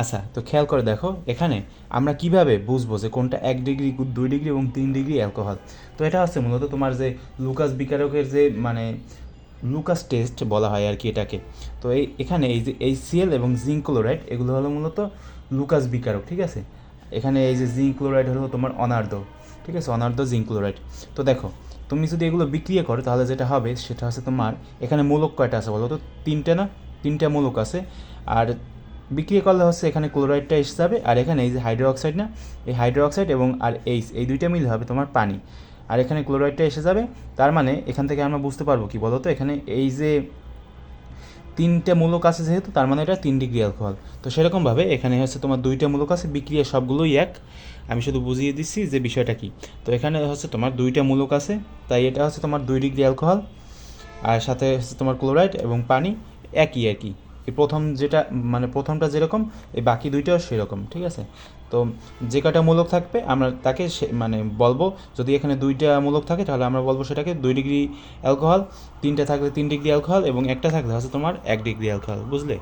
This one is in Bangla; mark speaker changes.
Speaker 1: আচ্ছা তো খেয়াল করে দেখো, এখানে আমরা কীভাবে বুঝব যে কোনটা এক ডিগ্রি, দুই ডিগ্রি এবং তিন ডিগ্রি অ্যালকোহল? তো এটা হচ্ছে মূলত তোমার যে লুকাস বিকারকের যে মানে লুকাস টেস্ট বলা হয় আর কি এটাকে। তো এই, এখানে এই যে, এই সিএল এবং জিঙ্ক ক্লোরাইড, এগুলো হলো মূলত লুকাস বিকারক, ঠিক আছে? এখানে এই যে জিঙ্ক ক্লোরাইড হলো তোমার অনার্ধ ঠিক আছে? অনার্ধ জিঙ্ক ক্লোরাইড। তো দেখো, তুমি যদি এগুলো বিক্রিয়া করো, তাহলে যেটা হবে, সেটা হচ্ছে তোমার, এখানে মূলক কয়টা আছে বলো তো? তিনটে না? তিনটা মূলক আছে। আর বিক্রিয়া করলে হচ্ছে এখানে ক্লোরাইডটা এসে যাবে, আর এখানে এই যে হাইড্রোক্সাইড না, এই হাইড্রোক্সাইড এবং আর এইচ এই দুইটা মিলে হবে তোমার পানি। আর এখানে ক্লোরাইডটা এসে যাবে, তার মানে এখান থেকে আমরা বুঝতে পারব কি বলো তো এখানে এই যে তিনটে মূলক আছে যেহেতু, তার মানে এটা তিন ডিগ্রি অ্যালকোহল। তো সেরকমভাবে এখানে হচ্ছে তোমার দুইটা মূলক আছে, বিক্রিয়া সবগুলোই এক। আমি শুধু বুঝিয়ে দিচ্ছি যে বিষয়টা কি। তো এখানে হচ্ছে তোমার দুইটা মূলক আছে, তাই এটা হচ্ছে তোমার দুই ডিগ্রি অ্যালকোহল, আর সাথে হচ্ছে তোমার ক্লোরাইড এবং পানি একই একই এই প্রথম যেটা মানে প্রথমটা যেরকম, এই বাকি দুইটাও সেরকম, ঠিক আছে? তো যে কটা মূলক থাকবে, আমরা তাকে মানে বলব, যদি এখানে দুইটা মূলক থাকে, তাহলে আমরা বলব সেটাকে দুই ডিগ্রি অ্যালকোহল, তিনটা থাকলে তিন ডিগ্রি অ্যালকোহল এবং একটা থাকলে হচ্ছে তোমার এক ডিগ্রি অ্যালকোহল, বুঝলে?